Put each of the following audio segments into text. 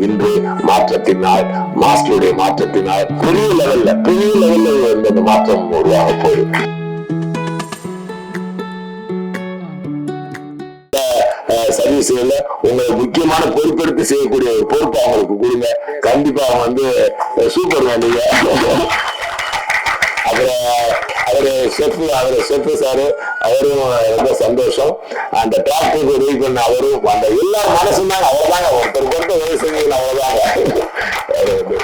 இன்று மாற்றத்தினால் மாஸ்டருடைய மாற்றத்தினால் பெரிய லெவல்ல பெரிய லெவல்ல இந்த மாற்றம் உருவாக போயிருக்கு சர்வீஸ்ல உங்களை முக்கியமான பொறுப்பெடுத்து செய்யக்கூடிய ஒரு பொறுப்பு அவங்களுக்கு கொடுங்க. கண்டிப்பா அவங்க வந்து சூப்பர் வேண்டிய அப்புறம் அவரு செஃப் அவரு செஃப் சாரு அவரும் ரொம்ப சந்தோஷம். அந்த டிராக்டருக்கு உதவி பண்ண அவரும் அந்த எல்லா மனசும் தாங்க அவ்வளவுதாங்க ஒருத்தர் கொடுத்த உதவி செஞ்சீங்க அவ்வளவுதாங்க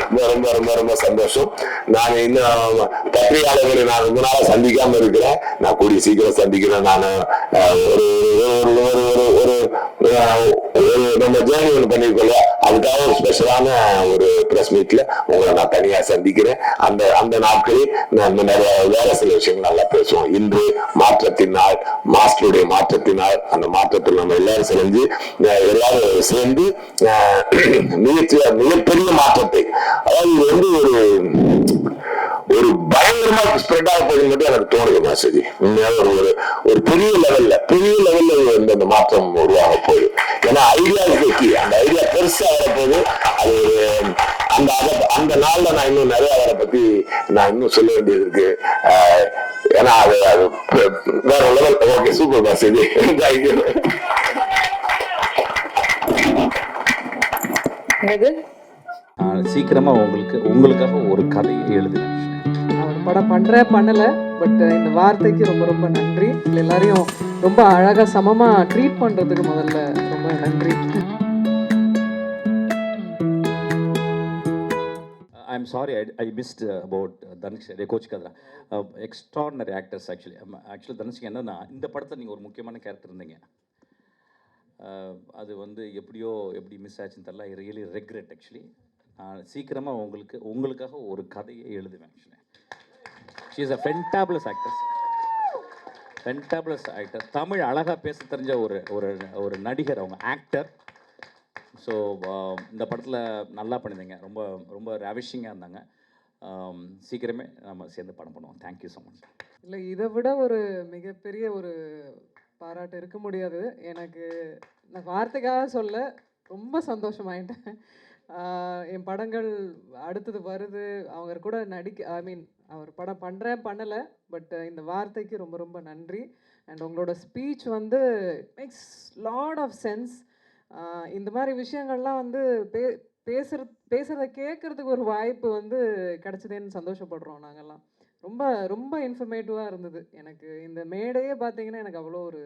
ரொம்ப ரொம்ப ரொம்ப ரொம்ப சந்தோஷம். நான் இன்னும் பத்திரிகையாளர்களை நான் ரொம்ப நாளா சந்திக்காம இருக்கிறேன். நான் கூடிய சீக்கிரம் சந்திக்கிறேன். நான் ஒரு ஒரு ஒரு ஒரு ஒரு நம்ம ஜேர்னி ஒன்று பண்ணிருக்கோம் அதுக்காக ஒரு ஸ்பெஷலான ஒரு ப்ரெஸ் மீட்ல உங்களை நான் தனியா சந்திக்கிறேன். அந்த அந்த நாட்களில் நம்ம நிறைய வேற சில விஷயங்கள் நல்லா பேசுவோம். இன்று மாற்றத்தினால் மாஸ்டருடைய மாற்றத்தினால் அந்த மாற்றத்தில் நம்ம எல்லாரும் செஞ்சு எல்லாரும் சேர்ந்து மிக மிகப்பெரிய மாற்றத்தை. அதாவது இது வந்து ஒரு பயங்கரமா ஸ்ப்ரெட் ஆக போகுது மட்டும் எனக்கு தோணுது மெசேஜ் உண்மையாக ஒரு ஒரு பெரிய லெவல்ல பெரிய லெவல்ல இந்த இந்த மாற்றம் உருவாக போகுது. ஏன்னா ஐடியா கி அந்த ஐடியா பெருசா வரப்போகுது. அது ஒரு அந்த அந்த நாள்ல நான் இன்னும் நிறைய அவரை பத்தி நான் இன்னும் சொல்ல வேண்டியது இருக்கு. ஏன்னா அது அது வேற லெவல் ஓகே சூப்பர் தேங்க்யூ நான் சீக்கிரமா உங்களுக்கு உங்களுக்காக ஒரு கதையை எழுதினேன் அவர் படம் பண்ற பண்ணல பட் இந்த வார்த்தைக்கு ரொம்ப ரொம்ப நன்றி. எல்லாரையும் ரொம்ப அழகா சமமா ட்ரீட் பண்றதுக்கு முதல்ல ரொம்ப நன்றி. I am sorry I missed about Dhanush coach கதா எக்ஸ்ட்ராடினரி ஆக்டர்ஸ் ஆக்சுவலி ஆக்சுவலி தனுஷ்க்கு என்னன்னா இந்த படத்தில் நீங்கள் ஒரு முக்கியமான கேரக்டர் இருந்தீங்க. Uh, அது வந்து எப்படியோ எப்படி மிஸ் ஆச்சுன்னு தெரியல. ஐ ரியலி ரெக்ரெட் ஆக்சுவலி நான் சீக்கிரமாக உங்களுக்கு உங்களுக்காக ஒரு கதையை எழுதுவேன் actually she is a fantabulous actors fantabulous actor Tamil அழகாக பேச தெரிஞ்ச ஒரு ஒரு ஒரு நடிகர் அவங்க ஆக்டர் ஸோ um, இந்த படத்தில் நல்லா பண்ணியிருந்தீங்க. ரொம்ப ரொம்ப ரேவிஷிங்காக இருந்தாங்க. Um, சீக்கிரமே நம்ம சேர்ந்து படம் பண்ணுவோம். தேங்க்யூ ஸோ மச் இல்லை இதை விட ஒரு மிகப்பெரிய ஒரு பாராட்டு இருக்க முடியாது. எனக்கு நான் வார்த்தைக்காக சொல்ல ரொம்ப சந்தோஷமாயிட்டேன். என் படங்கள் அடுத்தது வருது. அவங்க கூட நடிக்க ஐ மீன் அவர் படம் பண்ணுறேன் பண்ணலை. பட் இந்த வார்த்தைக்கு ரொம்ப ரொம்ப நன்றி. அண்ட் உங்களோட ஸ்பீச் வந்து மேக்ஸ் லாட் ஆஃப் சென்ஸ் இந்த மாதிரி விஷயங்கள்லாம் வந்து பே பேசுற பேசுகிறத கேட்குறதுக்கு ஒரு வாய்ப்பு வந்து கிடச்சதேன்னு சந்தோஷப்படுறோம் நாங்கள்லாம் ரொம்ப ரொம்ப இன்ஃபர்மேட்டிவாக இருந்தது. எனக்கு இந்த மேடையே பார்த்தீங்கன்னா எனக்கு அவ்வளோ ஒரு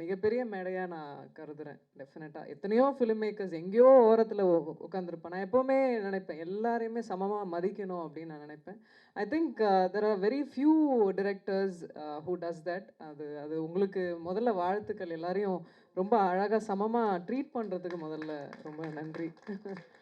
மிகப்பெரிய மேடையாக நான் கருதுறேன் டெஃபினட்டாக எத்தனையோ ஃபிலிம் மேக்கர்ஸ் எங்கேயோ ஓரத்தில் உட்காந்துருப்பேன் நான் எப்போவுமே நினைப்பேன் எல்லாரையுமே சமமாக மதிக்கணும் அப்படின்னு நான் நினைப்பேன். I think there are very few directors who does that அது அது உங்களுக்கு முதல்ல வாழ்த்துக்கள் எல்லாரையும் ரொம்ப அழகாக சமமாக ட்ரீட் பண்ணுறதுக்கு முதல்ல ரொம்ப நன்றி.